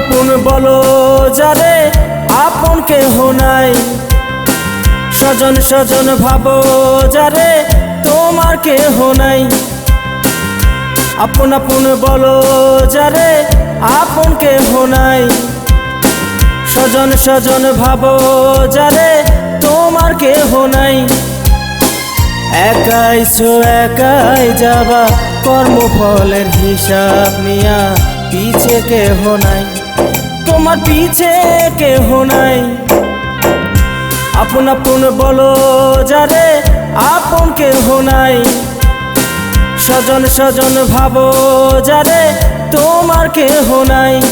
বলো, যারে আপন কেহ নাই। স্বজন স্বজন ভাবো, যারে তোমার কেহ নাই। আপন আপন বলো, যারে আপন কেহ নাই। স্বজন স্বজন ভাবো, যারে তোমার কেহ নাই। একাই সো একাই যাবা, কর্মফলের হিসাব নিয়া। পিছে কেহ নাই। তোমার পিছে কেহ নাই। আপন আপন বলো যারে, আপন কেহ নাই। স্বজন স্বজন ভাবো যারে, তোমার কেহ নাই।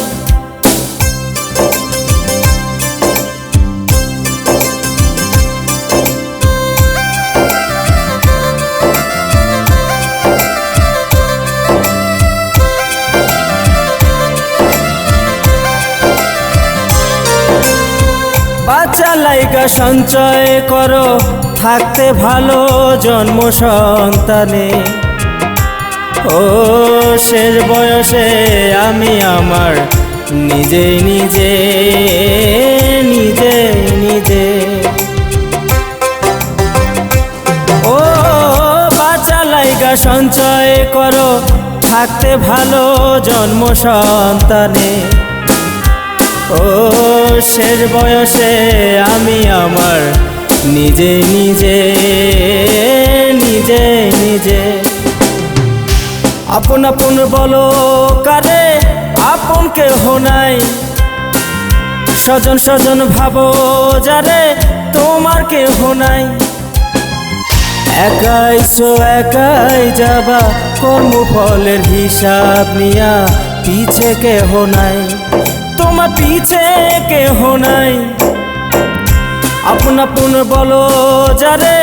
লাইকা সঞ্চয় করো, থাকতে ভালো জন্ম সন্তানে। ও, শেষ বয়সে আমি আমার নিজে নিজে নিজে নিজে। ও বাচ্চা লাইকা সঞ্চয় করো, থাকতে ভালো জন্ম সন্তানে। ও, শেষ বয়সে আমি আমার নিজে নিজে নিজে নিজে। আপন আপন বলো কারে, আপন কেহ নাই। স্বজন স্বজন ভাবো যারে, তোমার কেহ নাই। একাই সো একাই যাবা, কর্মফলের হিসাব নিয়া, পিছে কেহ নাই। তোমার পিছে কেহ নাই। আপন আপন বলো যারে,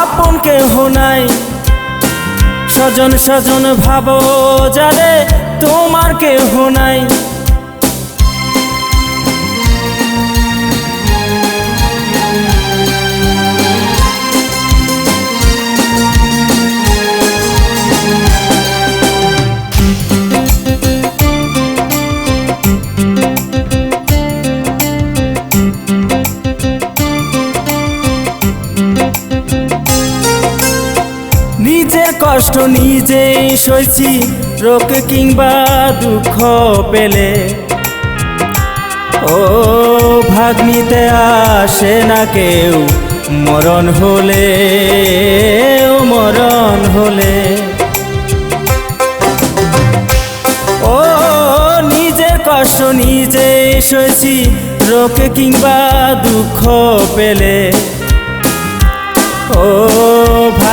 আপন কেহ নাই। স্বজন স্বজন ভাবো যারে, তোমার কেহ নাই। কষ্ট নিজেই সইছি, রোগ কিংবা দুঃখ পেলে। ও ভাগ নিতে আসে না কেউ, মরণ হলে, ও মরণ হলে। ও নিজের কষ্ট নিজেই সইছি, রোগ কিংবা দুঃখ পেলে। ও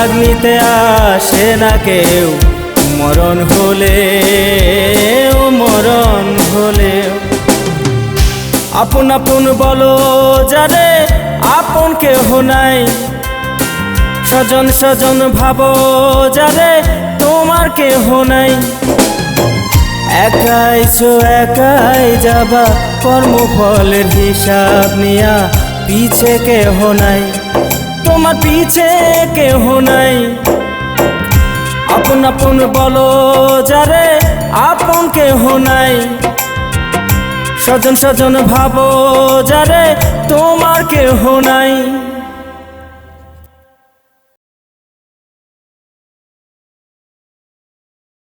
ভাগ নিতে আসে না কেউ। মরণ হলে মরণ হলে। আপন আপন বলো, যারে আপন কেহ নাই। স্বজন স্বজন ভাবো, যারে তোমার কেহ নাই। একাই সো একাই যাবা, কর্মফলের হিসাব নিয়া, পিছে কেহ নাই। তোমার পিছে কেহ নাই। আপন আপন বলো যারে, আপন কেহ নাই। স্বজন স্বজন ভাবো যারে, তোমার কেহ নাই।